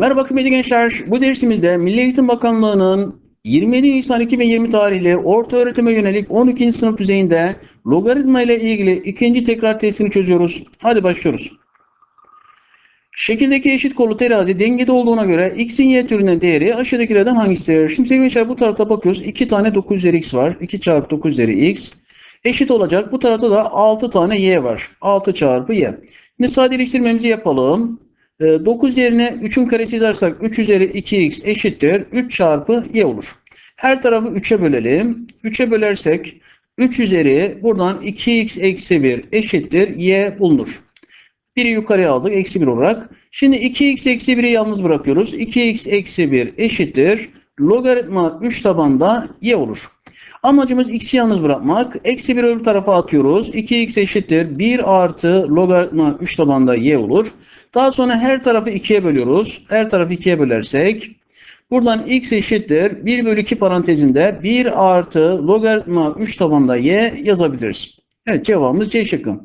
Merhaba kıymetli gençler. Bu dersimizde Milli Eğitim Bakanlığı'nın 27 Nisan 2020 tarihli orta öğretime yönelik 12. sınıf düzeyinde logaritma ile ilgili ikinci tekrar testini çözüyoruz. Hadi başlıyoruz. Şekildeki eşit kollu terazi dengede olduğuna göre x'in y türünden değeri aşağıdakilerden hangisidir? Şimdi sevgili gençler bu tarafta bakıyoruz. 2 tane 9 üzeri x var. 2 çarpı 9 üzeri x eşit olacak. Bu tarafta da 6 tane y var. 6 çarpı y. Şimdi sadeleştirmemizi yapalım. 9 Ee, yerine 3'ün karesi yazarsak 3 üzeri 2x eşittir. 3 çarpı y olur. Her tarafı 3'e bölelim. 3'e bölersek 3 üzeri buradan 2x eksi 1 eşittir y bulunur. Biri yukarıya aldık eksi 1 olarak. Şimdi 2x eksi 1'i yalnız bırakıyoruz. 2x eksi 1 eşittir. Logaritma 3 tabanda y olur. Amacımız x'i yalnız bırakmak. Eksi 1 öbür tarafa atıyoruz. 2x eşittir. 1 artı logaritma 3 tabanda y olur. Daha sonra her tarafı 2'ye bölüyoruz. Her tarafı 2'ye bölersek buradan x eşittir. 1 bölü 2 parantezinde 1 artı logaritma 3 tabanda y yazabiliriz. Evet cevabımız C şıkkı.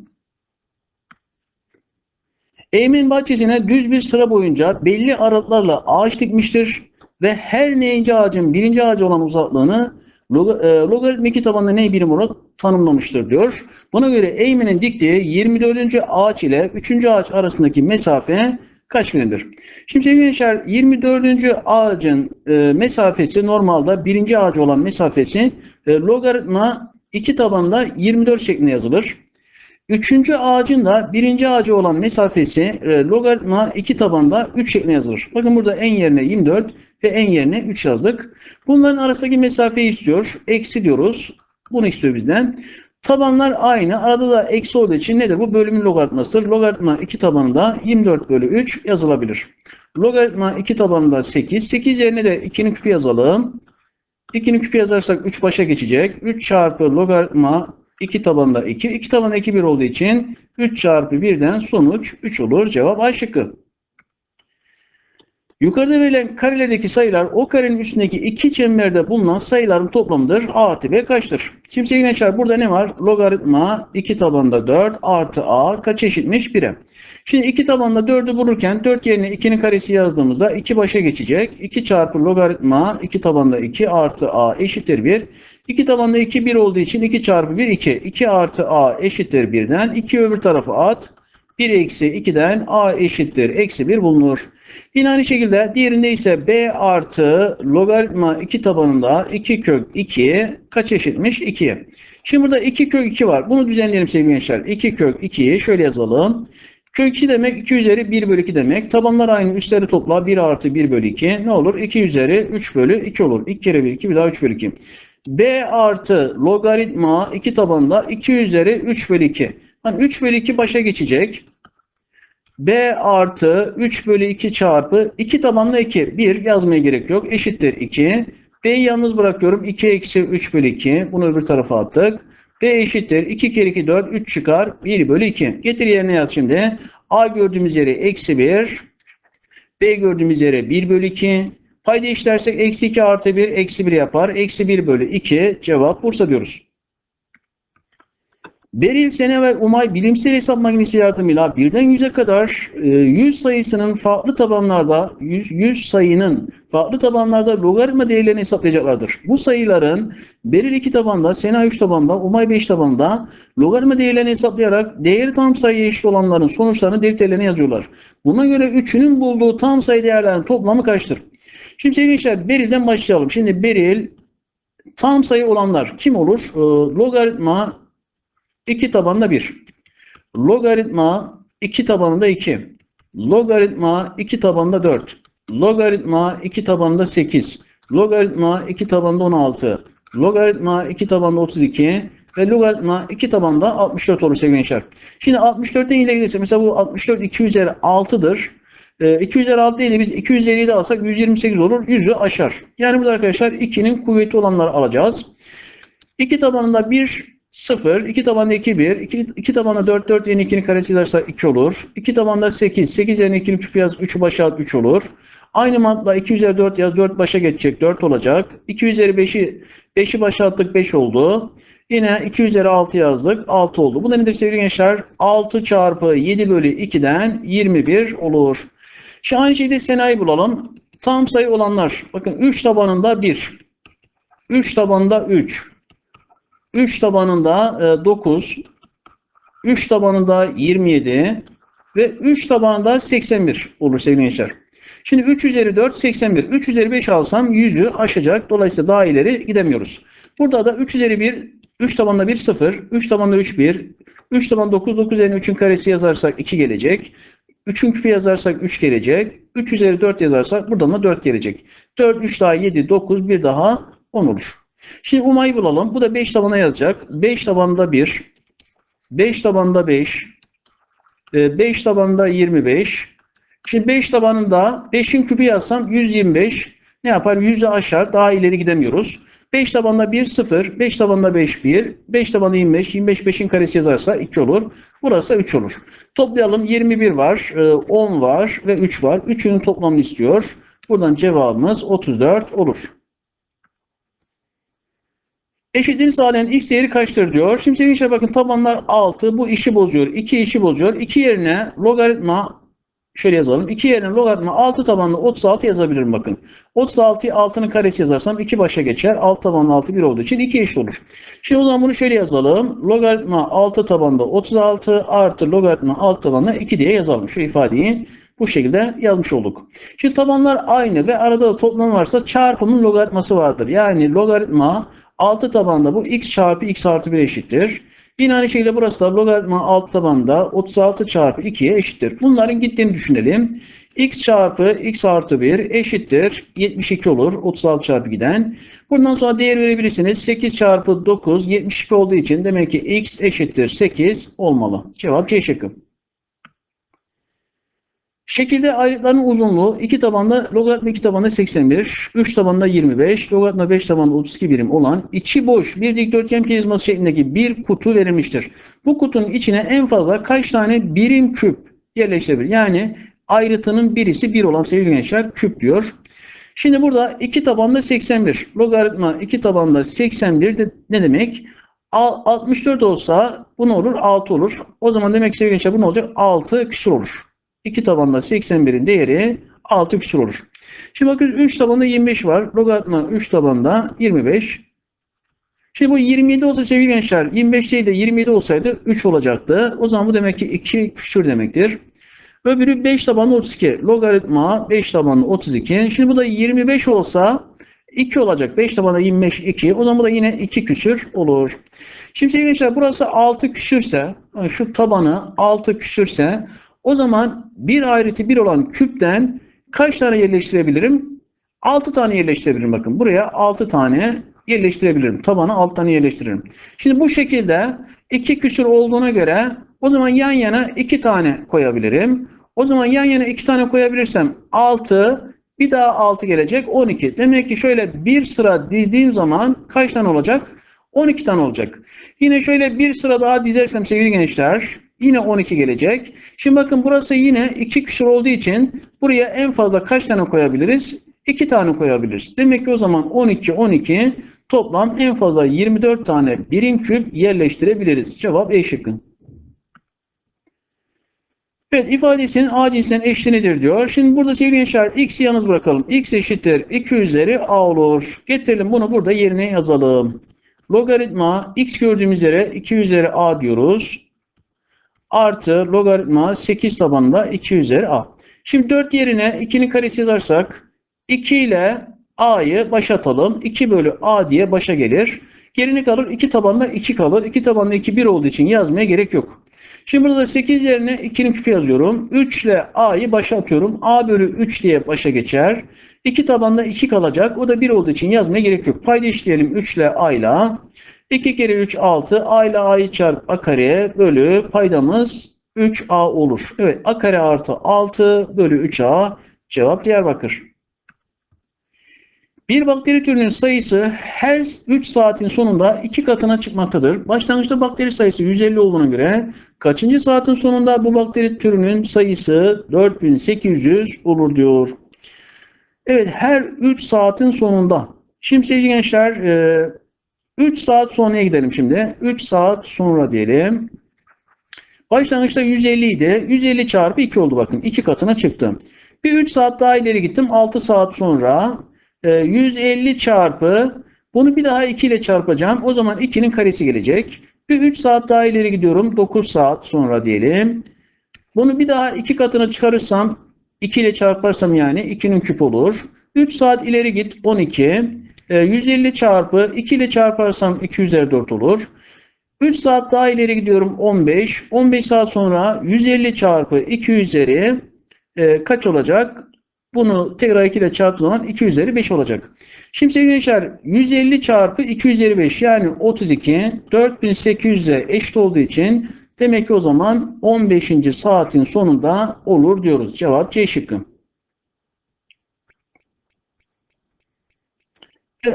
Eğimin bahçesine düz bir sıra boyunca belli aralıklarla ağaç dikmiştir ve her neyinci ağacın birinci ağacı olan uzaklığını log e, logaritma tabanında ney birim olarak tanımlamıştır diyor. Buna göre eğiminin diktiği 24. ağaç ile 3. ağaç arasındaki mesafe kaç birimdir? Şimdi sevgili gençler 24. ağacın e, mesafesi normalde birinci ağacı olan mesafesi e, logaritma 2 tabanda 24 şeklinde yazılır. Üçüncü ağacın da birinci ağacı olan mesafesi e, logaritma 2 tabanda 3 şeklinde yazılır. Bakın burada en yerine 24 ve en yerine 3 yazdık. Bunların arasındaki mesafeyi istiyor. Eksi diyoruz. Bunu istiyor bizden. Tabanlar aynı. Arada da eksi olduğu için nedir? Bu bölümün logaritmasıdır. Logaritma 2 tabanında 24 bölü 3 yazılabilir. Logaritma 2 tabanında 8. 8 yerine de 2'nin küpü yazalım. 2'nin küpü yazarsak 3 başa geçecek. 3 çarpı logaritma 2 tabanında 2. 2 tabanında 2 1 olduğu için 3 çarpı 1'den sonuç 3 olur. Cevap A şıkkı. Yukarıda verilen karelerdeki sayılar o karenin üstündeki iki çemberde bulunan sayıların toplamıdır. A artı B kaçtır? Şimdi sevgili gençler burada ne var? Logaritma 2 tabanda 4 artı A kaç eşitmiş? 1'e. Şimdi 2 tabanda 4'ü bulurken 4 yerine 2'nin karesi yazdığımızda 2 başa geçecek. 2 çarpı logaritma 2 tabanda 2 artı A eşittir 1. 2 tabanda 2 1 olduğu için 2 çarpı 1 2. 2 artı A eşittir 1'den. 2 öbür tarafa at. 1 eksi 2'den A eşittir. Eksi 1 bulunur. Yine aynı şekilde diğerinde ise B artı logaritma 2 tabanında 2 kök 2 kaç eşitmiş? 2'ye. Şimdi burada 2 kök 2 var. Bunu düzenleyelim sevgili gençler. 2 kök 2'yi şöyle yazalım. Kök 2 demek 2 üzeri 1 bölü 2 demek. Tabanlar aynı üstleri topla 1 artı 1 bölü 2. Ne olur? 2 üzeri 3 bölü 2 olur. 2 kere 1 2 bir daha 3 bölü 2. B artı logaritma 2 tabanında 2 üzeri 3 bölü 2. Hani 3 bölü 2 başa geçecek. B artı 3 bölü 2 çarpı 2 tabanlı 2. 1 yazmaya gerek yok. Eşittir 2. B'yi yalnız bırakıyorum. 2 eksi 3 bölü 2. Bunu öbür tarafa attık. B eşittir. 2 kere 2 4. 3 çıkar. 1 bölü 2. Getir yerine yaz şimdi. A gördüğümüz yere eksi 1. B gördüğümüz yere 1 bölü 2. Payda işlersek eksi 2 artı 1 eksi 1 yapar. Eksi 1 bölü 2 cevap Bursa diyoruz. Beril, Sene ve Umay bilimsel hesap makinesi yardımıyla birden 100'e kadar 100 sayısının farklı tabanlarda 100, 100 sayının farklı tabanlarda logaritma değerlerini hesaplayacaklardır. Bu sayıların Beril 2 tabanda, Sena 3 tabanda, Umay 5 tabanda logaritma değerlerini hesaplayarak değeri tam sayıya eşit olanların sonuçlarını defterlerine yazıyorlar. Buna göre üçünün bulduğu tam sayı değerlerinin toplamı kaçtır? Şimdi sevgili gençler Beril'den başlayalım. Şimdi Beril tam sayı olanlar kim olur? Ee, logaritma 2 tabanında 1. Logaritma 2 tabanında 2. Logaritma 2 tabanında 4. Logaritma 2 tabanında 8. Logaritma 2 tabanında 16. Logaritma 2 tabanında 32. Ve logaritma 2 tabanında 64 olur sevgili gençler. Şimdi 64'ten ile giderse mesela bu 64 2 üzeri 6'dır. E, 2 üzeri 6 ile biz 2 üzeri 7 alsak 128 olur. 100'ü aşar. Yani burada arkadaşlar 2'nin kuvveti olanları alacağız. 2 tabanında 1 0, 2 tabanda 2, 1, 2, 2 tabanda 4, 4 yerine 2'nin karesi yazarsa 2 olur. 2 tabanda 8, 8 yerine 2'nin küpü yaz, 3'ü başa at 3 olur. Aynı mantıkla 2 üzeri 4 yaz, 4 başa geçecek, 4 olacak. 2 üzeri 5'i 5'i başa attık, 5 oldu. Yine 2 üzeri 6 yazdık, 6 oldu. Bu nedir sevgili gençler? 6 çarpı 7 bölü 2'den 21 olur. Şimdi aynı şekilde Sena'yı bulalım. Tam sayı olanlar. Bakın 3 tabanında 1. 3 tabanında 3. 3 tabanında e, 9. 3 tabanında 27. Ve 3 tabanında 81 olur sevgili gençler. Şimdi 3 üzeri 4 81. 3 üzeri 5 alsam 100'ü aşacak. Dolayısıyla daha ileri gidemiyoruz. Burada da 3 üzeri 1 3 tabanında 1 0. 3 tabanında 3 1. 3 taban 9 9 üzerine 3'ün karesi yazarsak 2 gelecek. 3'ün küpü yazarsak 3 gelecek. 3 üzeri 4 yazarsak buradan da 4 gelecek. 4 3 daha 7 9 bir daha 10 olur. Şimdi umayı bulalım. Bu da 5 tabana yazacak. 5 tabanında 1. 5 tabanında 5. 5 tabanında 25. Şimdi 5 tabanında 5'in küpü yazsam 125. Ne yapar? 100'ü aşar. Daha ileri gidemiyoruz. 5 tabanında 1 0. 5 tabanında 5 1. 5 tabanında 25. 25 5'in karesi yazarsa 2 olur. Burası 3 olur. Toplayalım. 21 var. 10 var ve 3 var. 3'ünün toplamını istiyor. Buradan cevabımız 34 olur. Eşitliğini sağlayan x değeri kaçtır diyor. Şimdi sevgili gençler bakın tabanlar 6. Bu işi bozuyor. 2 işi bozuyor. 2 yerine logaritma şöyle yazalım. 2 yerine logaritma 6 tabanlı 36 yazabilirim bakın. 36'yı 6'nın karesi yazarsam 2 başa geçer. 6 tabanlı 6 1 olduğu için 2 eşit olur. Şimdi o zaman bunu şöyle yazalım. Logaritma 6 tabanında 36 artı logaritma 6 tabanında 2 diye yazalım. Şu ifadeyi bu şekilde yazmış olduk. Şimdi tabanlar aynı ve arada da toplam varsa çarpımın logaritması vardır. Yani logaritma 6 tabanda bu x çarpı x artı 1 eşittir. Yine aynı şekilde burası da logaritma 6 tabanda 36 çarpı 2'ye eşittir. Bunların gittiğini düşünelim. x çarpı x artı 1 eşittir. 72 olur. 36 çarpı giden. Buradan sonra değer verebilirsiniz. 8 çarpı 9 72 olduğu için demek ki x eşittir 8 olmalı. Cevap C şıkkı. Şekilde ayrıtların uzunluğu 2 tabanda logaritma 2 tabanda 81, 3 tabanda 25, logaritma 5 tabanda 32 birim olan içi boş bir dikdörtgen prizması şeklindeki bir kutu verilmiştir. Bu kutunun içine en fazla kaç tane birim küp yerleştirebilir? Yani ayrıtının birisi 1 olan sevgili gençler küp diyor. Şimdi burada 2 tabanda 81, logaritma 2 tabanda 81 de ne demek? 64 olsa bu ne olur? 6 olur. O zaman demek sevgili gençler bu ne olacak? 6 küsur olur. 2 tabanda 81'in değeri 6 küsur olur. Şimdi bakın 3 tabanda 25 var. Logaritma 3 tabanda 25. Şimdi bu 27 olsa sevgili gençler 25 değil de 27 olsaydı 3 olacaktı. O zaman bu demek ki 2 küsur demektir. Öbürü 5 tabanlı 32. Logaritma 5 tabanlı 32. Şimdi bu da 25 olsa 2 olacak. 5 tabanında 25 2. O zaman bu da yine 2 küsür olur. Şimdi sevgili gençler burası 6 küsürse şu tabanı 6 küsürse o zaman bir ayrıtı 1 olan küpten kaç tane yerleştirebilirim? 6 tane yerleştirebilirim. Bakın buraya 6 tane yerleştirebilirim. Tabana 6 tane yerleştiririm. Şimdi bu şekilde 2 küsür olduğuna göre o zaman yan yana 2 tane koyabilirim. O zaman yan yana 2 tane koyabilirsem 6 bir daha 6 gelecek 12. Demek ki şöyle bir sıra dizdiğim zaman kaç tane olacak? 12 tane olacak. Yine şöyle bir sıra daha dizersem sevgili gençler Yine 12 gelecek. Şimdi bakın burası yine 2 küsur olduğu için buraya en fazla kaç tane koyabiliriz? 2 tane koyabiliriz. Demek ki o zaman 12 12 toplam en fazla 24 tane birim küp yerleştirebiliriz. Cevap E şıkkı. Evet ifadesinin A cinsinden eşlenidir diyor. Şimdi burada sevgili gençler x'i yalnız bırakalım. x eşittir 2 üzeri a olur. Getirelim bunu burada yerine yazalım. Logaritma x gördüğümüz yere 2 üzeri a diyoruz artı logaritma 8 tabanında 2 üzeri a. Şimdi 4 yerine 2'nin karesi yazarsak 2 ile a'yı başa atalım. 2 bölü a diye başa gelir. Gerini kalır 2 tabanında 2 kalır. 2 tabanında 2 1 olduğu için yazmaya gerek yok. Şimdi burada da 8 yerine 2'nin küpü yazıyorum. 3 ile a'yı başa atıyorum. a bölü 3 diye başa geçer. 2 tabanda 2 kalacak. O da 1 olduğu için yazmaya gerek yok. Payda işleyelim 3 ile a ile. 2 kere 3 6. A ile A'yı çarp A kare bölü paydamız 3A olur. Evet A kare artı 6 bölü 3A cevap Diyarbakır. Bir bakteri türünün sayısı her 3 saatin sonunda 2 katına çıkmaktadır. Başlangıçta bakteri sayısı 150 olduğuna göre kaçıncı saatin sonunda bu bakteri türünün sayısı 4800 olur diyor. Evet her 3 saatin sonunda. Şimdi sevgili gençler 3 saat sonraya gidelim şimdi. 3 saat sonra diyelim. Başlangıçta 150 idi. 150 çarpı 2 oldu bakın. 2 katına çıktı. Bir 3 saat daha ileri gittim. 6 saat sonra e, 150 çarpı bunu bir daha 2 ile çarpacağım. O zaman 2'nin karesi gelecek. Bir 3 saat daha ileri gidiyorum. 9 saat sonra diyelim. Bunu bir daha 2 katına çıkarırsam 2 ile çarparsam yani 2'nin küp olur. 3 saat ileri git 12. E, 150 çarpı 2 ile çarparsam 2 üzeri 4 olur. 3 saat daha ileri gidiyorum 15. 15 saat sonra 150 çarpı 2 üzeri e, kaç olacak? Bunu tekrar 2 ile çarptığım zaman 2 üzeri 5 olacak. Şimdi sevgili gençler 150 çarpı 2 üzeri 5 yani 32 4800'e eşit olduğu için demek ki o zaman 15. saatin sonunda olur diyoruz. Cevap C şıkkı.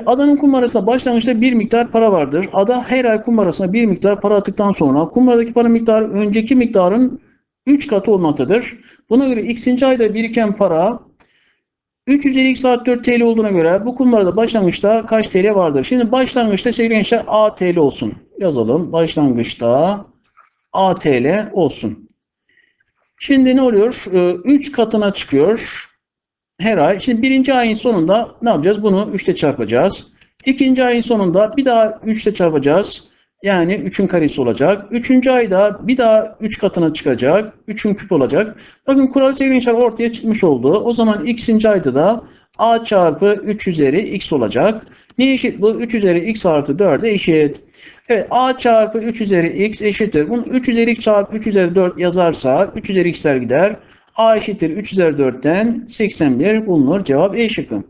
Adanın kumbarasında başlangıçta bir miktar para vardır. Ada her ay kumbarasına bir miktar para attıktan sonra kumbaradaki para miktarı önceki miktarın 3 katı olmaktadır. Buna göre x'inci ayda biriken para 3 üzeri x artı 4 TL olduğuna göre bu kumbarada başlangıçta kaç TL vardır? Şimdi başlangıçta sevgili gençler A TL olsun. Yazalım. Başlangıçta A TL olsun. Şimdi ne oluyor? 3 katına çıkıyor her ay. Şimdi birinci ayın sonunda ne yapacağız? Bunu 3 ile çarpacağız. İkinci ayın sonunda bir daha 3 ile çarpacağız. Yani 3'ün karesi olacak. Üçüncü ayda bir daha 3 katına çıkacak. 3'ün küp olacak. Bakın kural sevgili ortaya çıkmış oldu. O zaman x'inci ayda da a çarpı 3 üzeri x olacak. Ne eşit bu? 3 üzeri x artı 4'e eşit. Evet a çarpı 3 üzeri x eşittir. Bunu 3 üzeri x çarpı 3 üzeri 4 yazarsa 3 üzeri x'ler gider. A eşittir 3 üzeri 4'ten 81 bulunur. Cevap E şıkkı.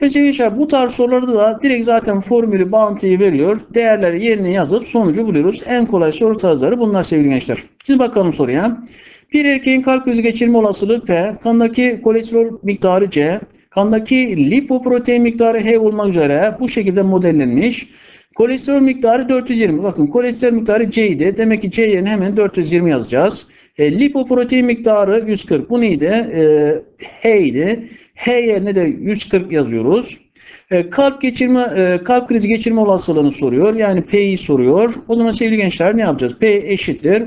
Mesela bu tarz sorularda da direkt zaten formülü bağıntıyı veriyor. Değerleri yerine yazıp sonucu buluyoruz. En kolay soru tarzları bunlar sevgili gençler. Şimdi bakalım soruya. Bir erkeğin kalp krizi geçirme olasılığı P, kandaki kolesterol miktarı C, kandaki lipoprotein miktarı H olmak üzere bu şekilde modellenmiş. Kolesterol miktarı 420. Bakın kolesterol miktarı C idi. Demek ki C yerine hemen 420 yazacağız. E, lipoprotein miktarı 140. Bu neydi? E, H idi. H yerine de 140 yazıyoruz. E, kalp geçirme, e, kalp krizi geçirme olasılığını soruyor. Yani P'yi soruyor. O zaman sevgili gençler ne yapacağız? P eşittir.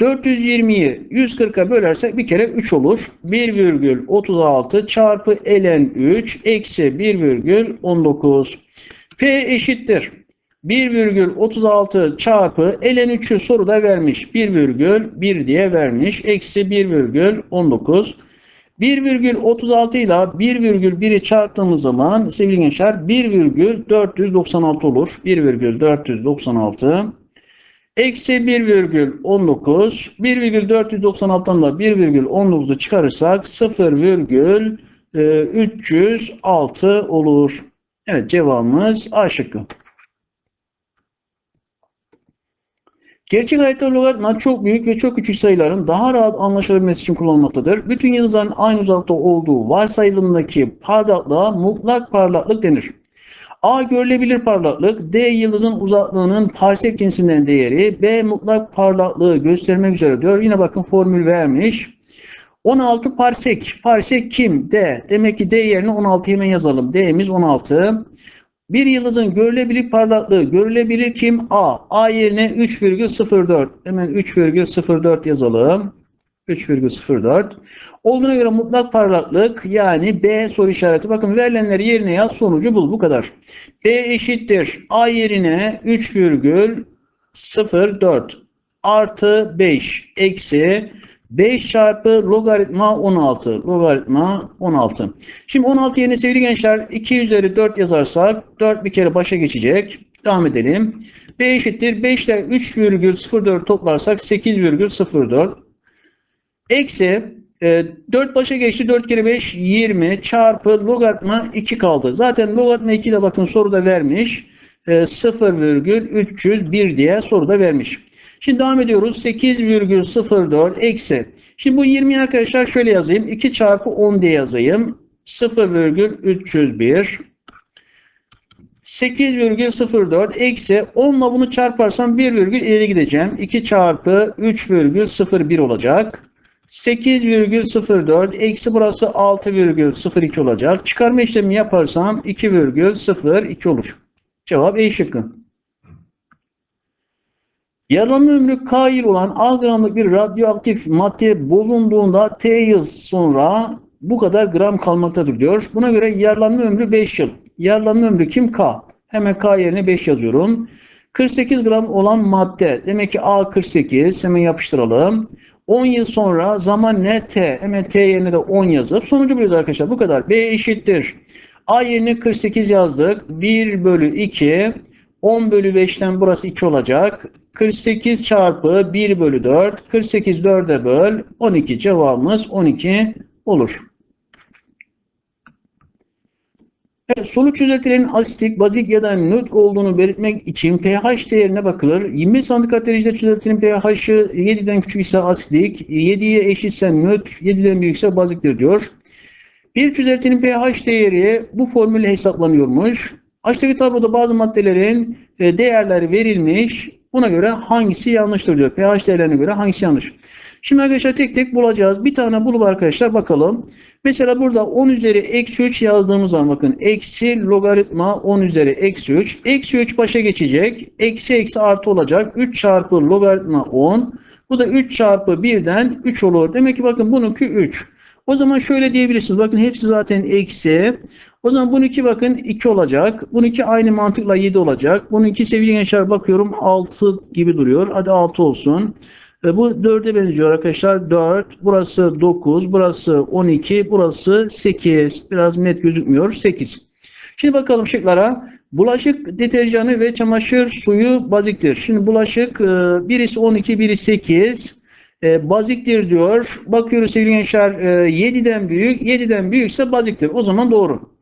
420'yi 140'a bölersek bir kere 3 olur. 1,36 çarpı ln 3 eksi 1,19. P eşittir. 1,36 çarpı ln 3'ü soruda vermiş. 1,1 diye vermiş. Eksi 1,19. 1,36 ile 1,1'i çarptığımız zaman sevgili gençler 1,496 olur. 1,496 eksi 1,19 1,496'dan da 1,19'u çıkarırsak 0,306 olur. Evet cevabımız A şıkkı. Gerçek hayatta logaritma çok büyük ve çok küçük sayıların daha rahat anlaşılabilmesi için kullanılmaktadır. Bütün yıldızların aynı uzakta olduğu varsayılımdaki parlaklığa mutlak parlaklık denir. A görülebilir parlaklık, D yıldızın uzaklığının parsek cinsinden değeri, B mutlak parlaklığı göstermek üzere diyor. Yine bakın formül vermiş. 16 parsek. Parsek kim? D. Demek ki D yerine 16 hemen yazalım. D'miz 16. Bir yıldızın görülebilir parlaklığı, görülebilir kim? A. A yerine 3,04. Hemen 3,04 yazalım. 3,04. Olduğuna göre mutlak parlaklık yani B soru işareti. Bakın verilenleri yerine yaz sonucu bul. Bu kadar. B eşittir. A yerine 3,04 artı 5 eksi 5 çarpı logaritma 16. Logaritma 16. Şimdi 16 yerine sevgili gençler 2 üzeri 4 yazarsak 4 bir kere başa geçecek. Devam edelim. B eşittir. 5 ile 3,04 toplarsak 8,04. Eksi e, 4 başa geçti. 4 kere 5 20 çarpı logaritma 2 kaldı. Zaten logaritma 2 de bakın soruda vermiş. E, 0,301 diye soruda vermiş. Şimdi devam ediyoruz. 8,04 eksi. Şimdi bu 20 arkadaşlar şöyle yazayım. 2 çarpı 10 diye yazayım. 0,301 8,04 eksi 10 ile bunu çarparsam 1 virgül ileri gideceğim. 2 çarpı 3,01 olacak. 8,04 eksi burası 6,02 olacak. Çıkarma işlemi yaparsam 2,02 olur. Cevap E şıkkı. Yararlanma ömrü K yıl olan A gramlık bir radyoaktif madde bozulduğunda T yıl sonra bu kadar gram kalmaktadır diyor. Buna göre yararlanma ömrü 5 yıl. Yararlanma ömrü kim K? Hemen K yerine 5 yazıyorum. 48 gram olan madde. Demek ki A 48. Hemen yapıştıralım. 10 yıl sonra zaman ne? T. Hemen T yerine de 10 yazıp sonucu buluyoruz arkadaşlar. Bu kadar. B eşittir. A yerine 48 yazdık. 1 bölü 2. 10 bölü 5'ten burası 2 olacak. 48 çarpı 1 bölü 4. 48 4'e böl. 12 cevabımız 12 olur. Evet, sulu çözeltilerin asitik, bazik ya da nötr olduğunu belirtmek için pH değerine bakılır. 25 santigrat derecede çözeltinin pH'ı 7'den küçük ise asidik, 7'ye eşitse nötr, 7'den büyükse baziktir diyor. Bir çözeltinin pH değeri bu formülle hesaplanıyormuş. Aşağıdaki tabloda bazı maddelerin e, değerleri verilmiş. Buna göre hangisi yanlıştır diyor. pH değerlerine göre hangisi yanlış. Şimdi arkadaşlar tek tek bulacağız. Bir tane bulup arkadaşlar bakalım. Mesela burada 10 üzeri eksi 3 yazdığımız zaman bakın eksi logaritma 10 üzeri eksi 3. Eksi 3 başa geçecek. Eksi eksi artı olacak. 3 çarpı logaritma 10. Bu da 3 çarpı 1'den 3 olur. Demek ki bakın bununki 3. O zaman şöyle diyebilirsiniz. Bakın hepsi zaten eksi. O zaman bununki bakın 2 olacak. Bununki aynı mantıkla 7 olacak. Bununki sevgili gençler bakıyorum 6 gibi duruyor. Hadi 6 olsun. E, bu 4'e benziyor arkadaşlar. 4, burası 9, burası 12, burası 8. Biraz net gözükmüyor. 8. Şimdi bakalım şıklara. Bulaşık deterjanı ve çamaşır suyu baziktir. Şimdi bulaşık e, birisi 12, biri 8. E, baziktir diyor. Bakıyoruz sevgili gençler 7'den büyük. 7'den büyükse baziktir. O zaman doğru.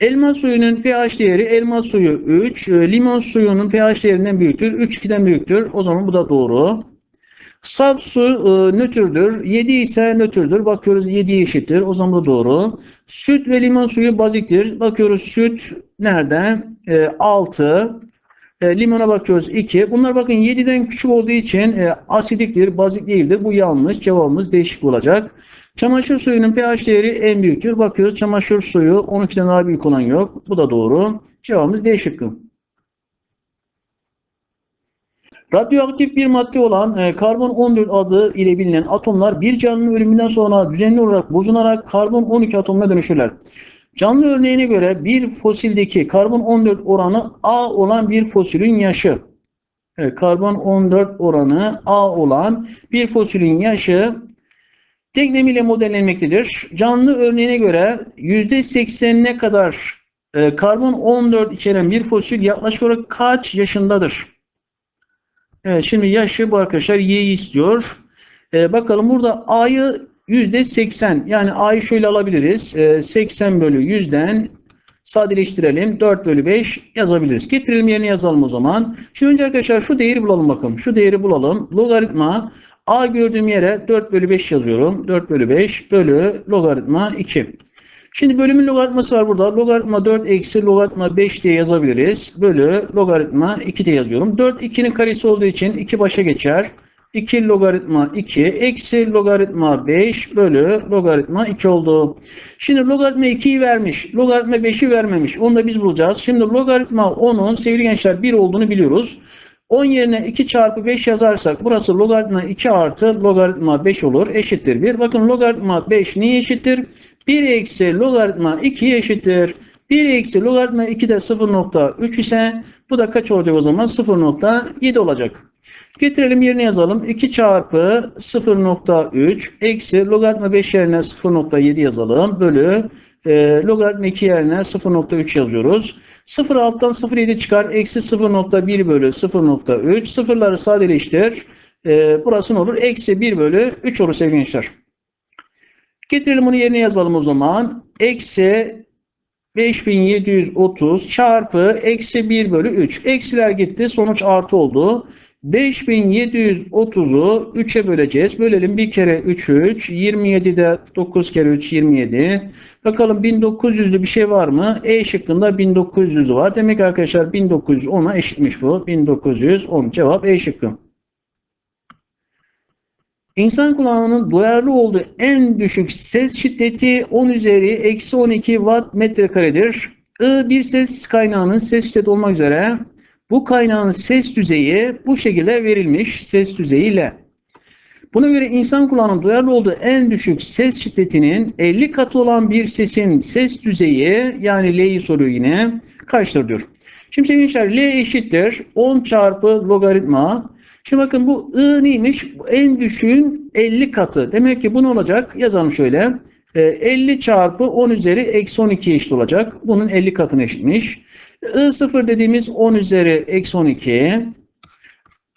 Elma suyunun pH değeri elma suyu 3. Limon suyunun pH değerinden büyüktür. 3 2'den büyüktür. O zaman bu da doğru. Saf su e, nötrdür. 7 ise nötrdür. Bakıyoruz 7 eşittir. O zaman bu doğru. Süt ve limon suyu baziktir. Bakıyoruz süt nerede? E, 6. E, limona bakıyoruz 2. Bunlar bakın 7'den küçük olduğu için e, asidiktir, bazik değildir. Bu yanlış. Cevabımız değişik olacak. Çamaşır suyunun pH değeri en büyüktür. Bakıyoruz çamaşır suyu 12'den daha büyük olan yok. Bu da doğru. Cevabımız D şıkkı. Radyoaktif bir madde olan e, karbon 14 adı ile bilinen atomlar bir canlının ölümünden sonra düzenli olarak bozunarak karbon 12 atomuna dönüşürler. Canlı örneğine göre bir fosildeki karbon 14 oranı A olan bir fosilin yaşı. Evet, karbon 14 oranı A olan bir fosilin yaşı denklemiyle modellenmektedir. Canlı örneğine göre %80'ine kadar e, karbon 14 içeren bir fosil yaklaşık olarak kaç yaşındadır? Evet şimdi yaşı bu arkadaşlar y'yi istiyor. Ee, bakalım burada a'yı %80 yani a'yı şöyle alabiliriz. Ee, 80 bölü 100'den sadeleştirelim. 4 bölü 5 yazabiliriz. Getirelim yerine yazalım o zaman. Şimdi önce arkadaşlar şu değeri bulalım bakalım. Şu değeri bulalım. Logaritma a gördüğüm yere 4 bölü 5 yazıyorum. 4 bölü 5 bölü logaritma 2. Şimdi bölümün logaritması var burada. Logaritma 4 eksi logaritma 5 diye yazabiliriz. Bölü logaritma 2 de yazıyorum. 4 2'nin karesi olduğu için 2 başa geçer. 2 logaritma 2 eksi logaritma 5 bölü logaritma 2 oldu. Şimdi logaritma 2'yi vermiş. Logaritma 5'i vermemiş. Onu da biz bulacağız. Şimdi logaritma 10'un sevgili gençler 1 olduğunu biliyoruz. 10 yerine 2 çarpı 5 yazarsak burası logaritma 2 artı logaritma 5 olur. Eşittir 1. Bakın logaritma 5 niye eşittir? 1 eksi logaritma 2 eşittir. 1 eksi logaritma 2 de 0.3 ise bu da kaç olacak o zaman? 0.7 olacak. Getirelim yerine yazalım. 2 çarpı 0.3 eksi logaritma 5 yerine 0.7 yazalım. Bölü e, logaritma 2 yerine 0.3 yazıyoruz. 0 alttan 0.7 çıkar. Eksi 0.1 bölü 0.3. Sıfırları sadeleştir. E, burası ne olur? Eksi 1 bölü 3 olur sevgili gençler. Getirelim bunu yerine yazalım o zaman. Eksi 5730 çarpı eksi 1 bölü 3. Eksiler gitti. Sonuç artı oldu. 5730'u 3'e böleceğiz. Bölelim. 1 kere 3 3. 27'de 9 kere 3 27. Bakalım 1900'lü bir şey var mı? E şıkkında 1900'lü var. Demek arkadaşlar 1910'a eşitmiş bu. 1910 cevap E şıkkı. İnsan kulağının duyarlı olduğu en düşük ses şiddeti 10 üzeri eksi 12 watt metrekaredir. I bir ses kaynağının ses şiddeti olmak üzere Bu kaynağın ses düzeyi bu şekilde verilmiş ses düzeyiyle. Buna göre insan kulağının duyarlı olduğu en düşük ses şiddetinin 50 katı olan bir sesin ses düzeyi yani L'yi soruyor yine kaçtır diyor. Şimdi sevgili L eşittir 10 çarpı logaritma. Şimdi bakın bu I neymiş? En düşüğün 50 katı. Demek ki bu ne olacak? Yazalım şöyle. E, 50 çarpı 10 üzeri eksi 12 eşit olacak. Bunun 50 katına eşitmiş. I 0 dediğimiz 10 üzeri eksi 12.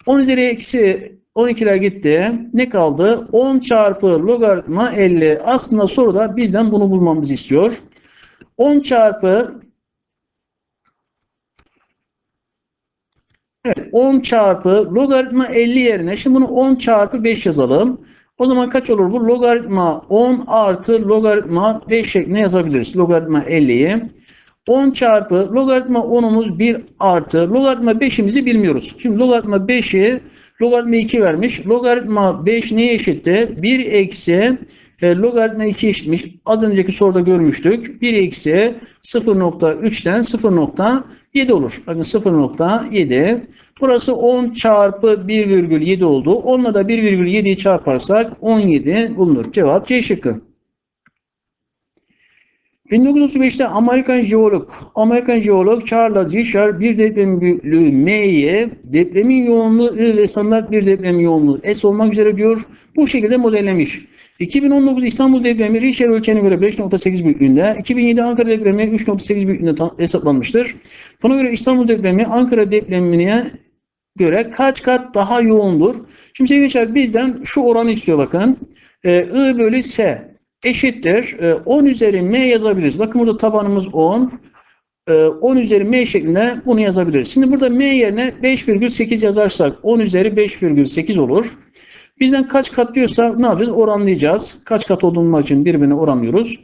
10 üzeri eksi 12'ler gitti. Ne kaldı? 10 çarpı logaritma 50. Aslında soruda bizden bunu bulmamızı istiyor. 10 çarpı Evet, 10 çarpı logaritma 50 yerine şimdi bunu 10 çarpı 5 yazalım. O zaman kaç olur bu? Logaritma 10 artı logaritma 5 şeklinde yazabiliriz. Logaritma 50'yi. 10 çarpı logaritma 10'umuz 1 artı logaritma 5'imizi bilmiyoruz. Şimdi logaritma 5'i logaritma 2 vermiş. Logaritma 5 neye eşitti? 1 eksi e, logaritma 2 eşitmiş. Az önceki soruda görmüştük. 1 eksi 0.3'ten 0.7 olur. Bakın 0.7. Burası 10 çarpı 1,7 oldu. Onunla da 1,7'yi çarparsak 17 bulunur. Cevap C şıkkı. 1935'te Amerikan jeolog, Amerikan jeolog Charles Richard bir deprem büyüklüğü M'ye depremin yoğunluğu I ve standart bir deprem yoğunluğu S olmak üzere diyor. Bu şekilde modellemiş. 2019 İstanbul depremi Richter ölçeğine göre 5.8 büyüklüğünde, 2007 Ankara depremi 3.8 büyüklüğünde hesaplanmıştır. Buna göre İstanbul depremi Ankara depremine göre kaç kat daha yoğundur? Şimdi sevgili bizden şu oranı istiyor bakın. Ee, I bölü S eşittir. Ee, 10 üzeri M yazabiliriz. Bakın burada tabanımız 10. Ee, 10 üzeri M şeklinde bunu yazabiliriz. Şimdi burada M yerine 5,8 yazarsak 10 üzeri 5,8 olur. Bizden kaç kat diyorsa ne yapacağız? Oranlayacağız. Kaç kat olduğunu için birbirine oranlıyoruz.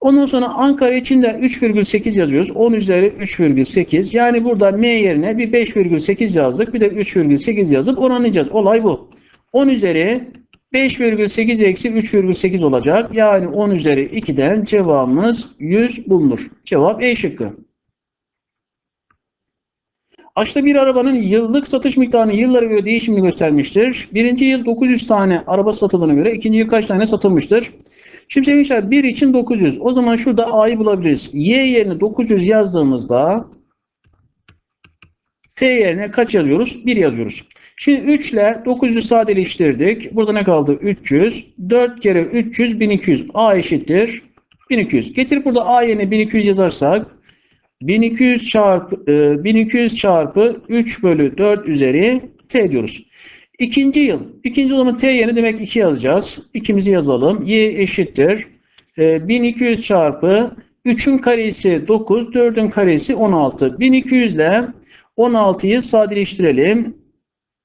Ondan sonra Ankara için de 3,8 yazıyoruz. 10 üzeri 3,8. Yani burada M yerine bir 5,8 yazdık. Bir de 3,8 yazıp oranlayacağız. Olay bu. 10 üzeri 5,8 eksi 3,8 olacak. Yani 10 üzeri 2'den cevabımız 100 bulunur. Cevap E şıkkı. Aşağıda bir arabanın yıllık satış miktarını yıllara göre değişimini göstermiştir. Birinci yıl 900 tane araba satıldığına göre ikinci yıl kaç tane satılmıştır? Şimdi sevgili gençler 1 için 900. O zaman şurada A'yı bulabiliriz. Y yerine 900 yazdığımızda T yerine kaç yazıyoruz? 1 yazıyoruz. Şimdi 3 ile 900'ü sadeleştirdik. Burada ne kaldı? 300. 4 kere 300 1200. A eşittir 1200. Getirip burada A yerine 1200 yazarsak 1200 çarpı e, 1200 çarpı 3 bölü 4 üzeri T diyoruz. İkinci yıl. İkinci zaman T yerine demek 2 yazacağız. İkimizi yazalım. Y eşittir. E, 1200 çarpı 3'ün karesi 9, 4'ün karesi 16. 1200 ile 16'yı sadeleştirelim.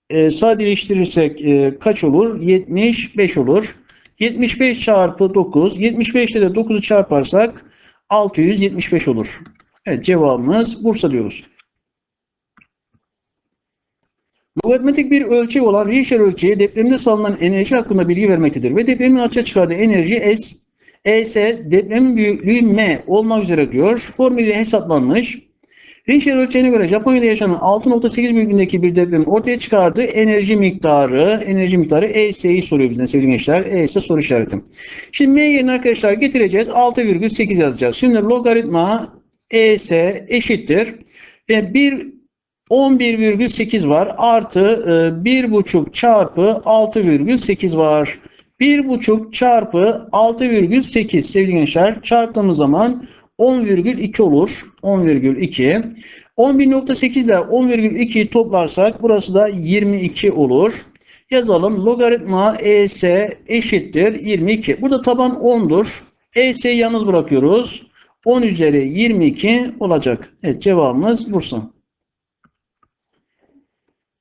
E, sadeleştirirsek e, kaç olur? 75 olur. 75 çarpı 9. 75 ile de 9'u çarparsak 675 olur. Evet cevabımız Bursa diyoruz. Logaritmatik bir ölçek olan Richter ölçeği depremde salınan enerji hakkında bilgi vermektedir ve depremin açığa çıkardığı enerji S, ES depremin büyüklüğü M olmak üzere diyor. Formülü hesaplanmış. Richter ölçeğine göre Japonya'da yaşanan 6.8 büyüklüğündeki bir depremin ortaya çıkardığı enerji miktarı, enerji miktarı ES'yi soruyor bizden sevgili gençler. ES soru işareti. Şimdi M yerine arkadaşlar getireceğiz. 6,8 yazacağız. Şimdi logaritma ES eşittir. E, 1 11,8 var artı e, 1,5 çarpı 6,8 var. 1,5 çarpı 6,8 sevgili gençler çarptığımız zaman 10,2 olur. 10,2. 11,8 ile 10,2'yi toplarsak burası da 22 olur. Yazalım. Logaritma ES eşittir 22. Burada taban 10'dur. ES'yi yalnız bırakıyoruz. 10 üzeri 22 olacak. Evet cevabımız Bursa.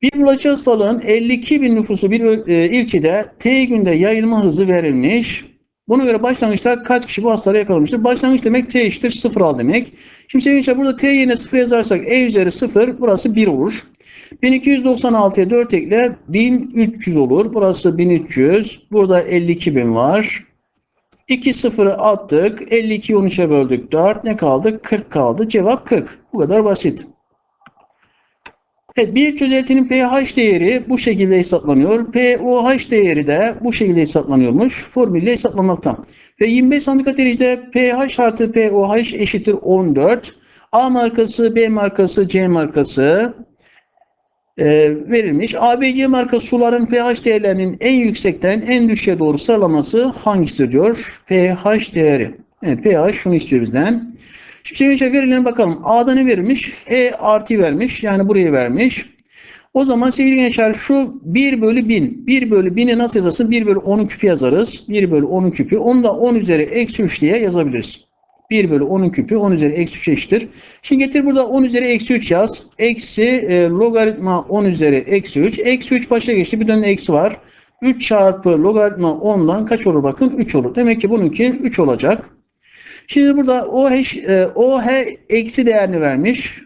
Bir bulaşıcı hastalığın 52 bin nüfusu bir e, ilçede T günde yayılma hızı verilmiş. Buna göre başlangıçta kaç kişi bu hastalığa yakalanmıştır? Başlangıç demek T eşittir 0 al demek. Şimdi sevgili burada T yerine 0 yazarsak E üzeri 0 burası 1 olur. 1296'ya 4 ekle 1300 olur. Burası 1300. Burada 52 bin var. 2 sıfırı attık. 52'yi 13'e böldük 4. Ne kaldı? 40 kaldı. Cevap 40. Bu kadar basit. Evet, bir çözeltinin pH değeri bu şekilde hesaplanıyor. pOH değeri de bu şekilde hesaplanıyormuş. Formülle hesaplanmakta. Ve 25 santigrat derecede pH artı pOH eşittir 14. A markası, B markası, C markası e, verilmiş. ABC marka suların pH değerlerinin en yüksekten en düşüğe doğru sıralaması hangisidir diyor. pH değeri. Evet, pH şunu istiyor bizden. Şimdi sevgili verilen bakalım. A'da ne verilmiş? E artı vermiş. Yani buraya vermiş. O zaman sevgili gençler şu 1 bölü 1000. 1 bölü 1000'i nasıl yazarsın? 1 bölü 10'un küpü yazarız. 1 bölü 10'un küpü. Onu da 10 üzeri eksi 3 diye yazabiliriz. 1 bölü 10'un küpü 10 üzeri eksi 3 eşittir. Şimdi getir burada 10 üzeri eksi 3 yaz. Eksi e, logaritma 10 üzeri eksi 3. Eksi 3 başa geçti. Bir tane eksi var. 3 çarpı logaritma 10'dan kaç olur bakın? 3 olur. Demek ki bununki 3 olacak. Şimdi burada OH, e, OH eksi değerini vermiş.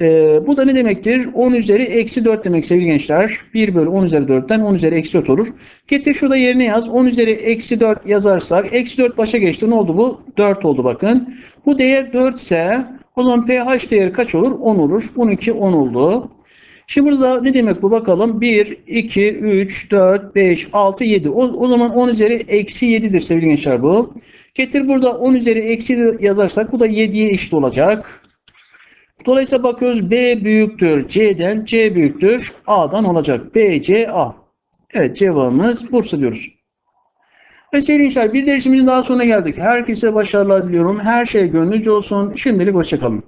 E, bu da ne demektir? 10 üzeri eksi 4 demek sevgili gençler. 1 bölü 10 üzeri 4'ten 10 üzeri eksi 4 olur. Getir şurada yerine yaz. 10 üzeri eksi 4 yazarsak eksi 4 başa geçti. Ne oldu bu? 4 oldu bakın. Bu değer 4 ise o zaman pH değeri kaç olur? 10 olur. Bununki 10 oldu. Şimdi burada ne demek bu bakalım? 1, 2, 3, 4, 5, 6, 7. O, o zaman 10 üzeri eksi 7'dir sevgili gençler bu. Getir burada 10 üzeri eksi 7 yazarsak bu da 7'ye eşit olacak. Dolayısıyla bakıyoruz B büyüktür C'den, C büyüktür A'dan olacak. B, C, A. Evet cevabımız Bursa diyoruz. Ve sevgili gençler bir dersimizin daha sonuna geldik. Herkese başarılar diliyorum. Her şey gönlünüzce olsun. Şimdilik hoşçakalın.